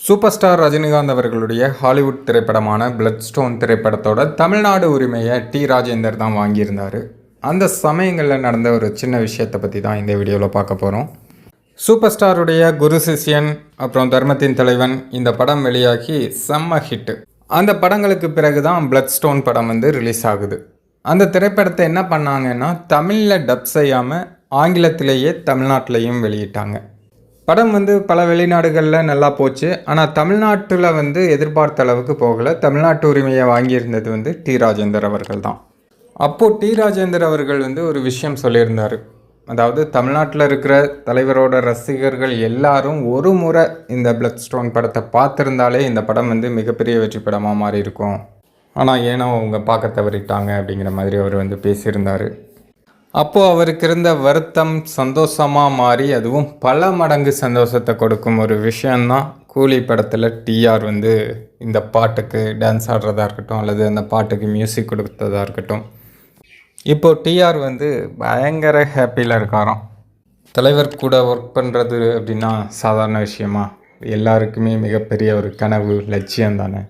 Super star Rajinikanth அவர்களுடைய Hollywood திரைப்படமான blood stone திரைப்படத்தோட தமிழ்நாடு உரிமையை டி ராஜேந்தர் தான் வாங்கியிருந்தார். அந்த சமயங்களில் நடந்த ஒரு சின்ன விஷயத்தை பற்றி தான் இந்த வீடியோவில் பார்க்க போகிறோம் சூப்பர் ஸ்டாருடைய குரு சிஷ்யன் அப்புறம் தர்மத்தின் தலைவன் இந்த படம் வெளியாகி செம்ம ஹிட்டு அந்த படங்களுக்கு பிறகு தான் பிளட் ஸ்டோன் படம் வந்து ரிலீஸ் ஆகுது. அந்த திரைப்படத்தை என்ன பண்ணாங்கன்னா தமிழில் டப் செய்யாமல் ஆங்கிலத்திலேயே தமிழ்நாட்டிலையும் வெளியிட்டாங்க. படம் வந்து பல வெளிநாடுகளில் நல்லா போச்சு. ஆனால் தமிழ்நாட்டில் வந்து எதிர்பார்த்த அளவுக்கு போகலை. தமிழ்நாட்டு உரிமையை வாங்கியிருந்தது வந்து டி. ராஜேந்தர் அவர்கள் தான். அப்போது டி. ராஜேந்தர் அவர்கள் வந்து ஒரு விஷயம் சொல்லியிருந்தார். அதாவது தமிழ்நாட்டில் இருக்கிற தலைவரோட ரசிகர்கள் எல்லாரும் ஒரு முறை இந்த பிளட் ஸ்டோன் படத்தை பார்த்துருந்தாலே இந்த படம் வந்து மிகப்பெரிய வெற்றி படமாக மாறி இருக்கும் ஆனால் ஏனோ அவங்க பார்க்க தவறிட்டாங்க அப்படிங்கிற மாதிரி அவர் வந்து பேசியிருந்தார். அப்போது அவருக்கு இருந்த வருத்தம் சந்தோஷமாக மாறி அதுவும் பல மடங்கு சந்தோஷத்தை கொடுக்கும் ஒரு விஷயந்தான் கூலி படத்தில் டிஆர் வந்து இந்த பாட்டுக்கு டான்ஸ் ஆடுறதா இருக்கட்டும் அல்லது அந்த பாட்டுக்கு மியூசிக் கொடுத்ததாக இருக்கட்டும். இப்போது டிஆர் வந்து பயங்கர ஹாப்பியில் இருக்காராம். தலைவர் கூட ஒர்க் பண்ணுறது அப்படின்னா சாதாரண விஷயமா? எல்லாருக்குமே மிகப்பெரிய ஒரு கனவு லட்சியம் தானே?